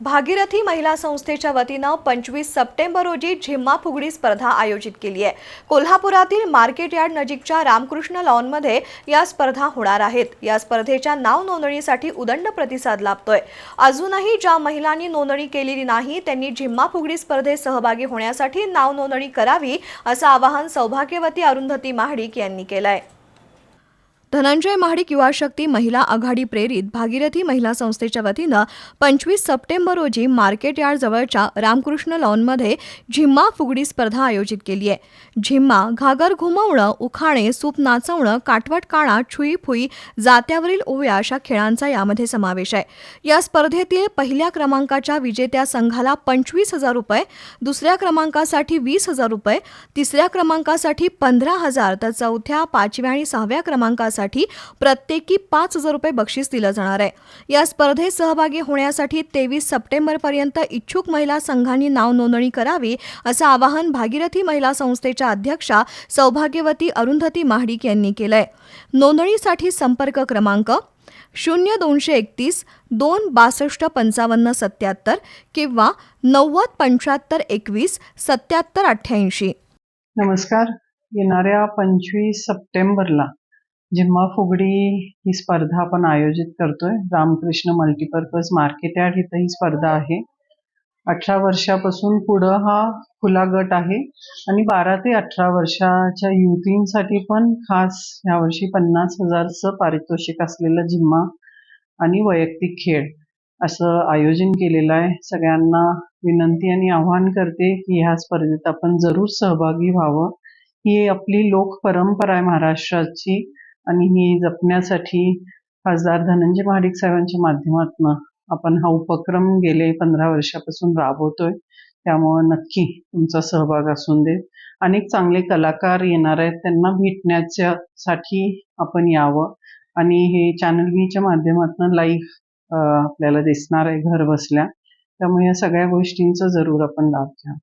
भागीरथी महिला संस्थेच्या वतीनं पंचवीस सप्टेंबर रोजी झिम्मा फुगडी स्पर्धा आयोजित केली आहे. कोल्हापुरातील मार्केट यार्ड नजीकच्या रामकृष्ण लॉनमध्ये या स्पर्धा होणार आहेत. या स्पर्धेच्या नाव नोंदणीसाठी उदंड प्रतिसाद लाभतोय. अजूनही ज्या महिलांनी नोंदणी केलेली नाही त्यांनी झिम्मा फुगडी स्पर्धेत सहभागी होण्यासाठी नाव नोंदणी करावी असं आवाहन सौभाग्यवती अरुंधती महाडिक यांनी केलं आहे धनंजय महाडिक युवा शक्ती महिला आघाडी प्रेरित भागीरथी महिला संस्थेच्या वतीनं पंचवीस सप्टेंबर रोजी मार्केट यार्ड जवळच्या रामकृष्ण लॉनमध्ये झिम्मा फुगडी स्पर्धा आयोजित केली आहे. झिम्मा घागर घुमवणं उखाणे सूप नाचवणं काटवट काणा छुई फुई जात्यावरील ओव्या अशा खेळांचा यामध्ये समावेश आहे. या स्पर्धेतील पहिल्या क्रमांकाच्या विजेत्या संघाला पंचवीस हजार रुपये दुसऱ्या क्रमांकासाठी वीस हजार रुपये तिसऱ्या क्रमांकासाठी पंधरा हजार तर चौथ्या पाचव्या आणि सहाव्या क्रमांकासाठी प्रत्येकी पाच हजार रुपये बक्षीस दिलं जाणार आहे. या स्पर्धेत सहभागी होण्यासाठी तेवीस सप्टेंबरपर्यंत इच्छुक महिला संघांनी नाव नोंदणी करावी असं आवाहन भागीरथी महिला संस्थेच्या अध्यक्षा सौभाग्यवती अरुंधती महाडिक यांनी केलंय. नोंदणीसाठी संपर्क क्रमांक शून्य दोनशे एकतीस दोन बासष्ट पंचावन्न सत्याहत्तर किंवा नव्वद पंच्याहत्तर एकवीस सत्याहत्तर अठ्ठ्याऐंशी. नमस्कार. येणाऱ्या पंचवीस सप्टेंबरला जिम्मा फुगडी ही स्पर्धा आपण आयोजित करतोय. रामकृष्ण मल्टीपर्पज मार्केट यार्ड इथं ही स्पर्धा आहे. अठरा वर्षापासून पुढं हा खुला गट आहे आणि बारा ते अठरा वर्षाच्या युवतींसाठी पण खास यावर्षी पन्नास हजारचं पारितोषिक असलेलं जिम्मा आणि वैयक्तिक खेळ असं आयोजन केलेलं आहे. सगळ्यांना विनंती आणि आव्हान करते की ह्या स्पर्धेत आपण जरूर सहभागी व्हावं. ही आपली लोक परंपरा आहे महाराष्ट्राची. आणि ही जपण्यासाठी खासदार धनंजय महाडिक साहेबांच्या माध्यमातून आपण हा उपक्रम गेले पंधरा वर्षापासून राबवतोय. त्यामुळं नक्की तुमचा सहभाग असून दे. अनेक चांगले कलाकार येणार आहेत. त्यांना भेटण्याच्या साठी आपण यावं. आणि हे चॅनल व्हीच्या माध्यमातून लाईव्ह आपल्याला दिसणार आहे घर बसल्या त्यामुळे या सगळ्या गोष्टींचा जरूर आपण लाभ घ्या.